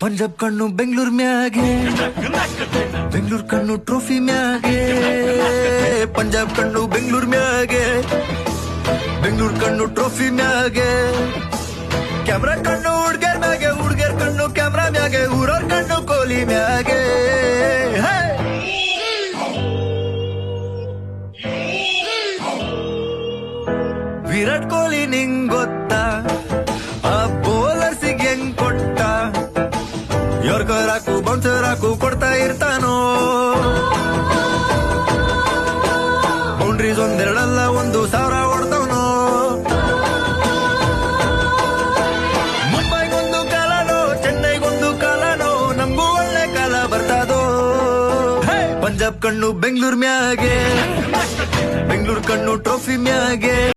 ಪಂಜಾಬ್ ಕಣ್ಣು ಬೆಂಗಳೂರು ಮ್ಯಾಗೆ. ಬೆಂಗಳೂರು ಕಣ್ಣು ಟ್ರೋಫಿ ಮ್ಯಾಗೆ. ಪಂಜಾಬ್ ಕಣ್ಣು ಬೆಂಗಳೂರು ಮ್ಯಾಗೆ. ಬೆಂಗಳೂರು ಕಣ್ಣು ಟ್ರೋಫಿ ಮ್ಯಾಗೆ. ಕ್ಯಾಮ್ರಾ ಕಣ್ಣು ಹುಡ್ಗರ್ ಮ್ಯಾಗೆ ಹುಡ್ಗರ್ ಕಣ್ಣು ಕ್ಯಾಮ್ರಾ ಮ್ಯಾಗೆ ಊರವ್ರ ಕಣ್ಣು ಕೋಲಿ ಮ್ಯಾಗೆ. ವಿರಾಟ್ ಕೊಹ್ಲಿ ನಿಂಗ್ ಯೋರ್ಕರ್ ಬೌನ್ಸರಾಕು ಕೊಡ್ತಾ ಇರ್ತಾನೋ? ಬೌಂಡ್ರೀಸ್ ಒಂದೆರಡಲ್ಲ, ಒಂದು ಸಾವಿರ ಹೊಡ್ತವನೋ ಮುಂಬೈಗೊಂದು ಕಾಲನೋ, ಚೆನ್ನೈಗೊಂದು ಕಾಲನೋ, ನಮಗೂ ಒಳ್ಳೆ ಕಾಲ ಬರ್ತದೋ! ಪಂಜಾಬ್ ಕಣ್ಣು ಬೆಂಗ್ಳೂರ್ ಮ್ಯಾಗೆ. ಬೆಂಗಳೂರು ಕಣ್ಣು ಟ್ರೋಫಿ ಮ್ಯಾಗೆ.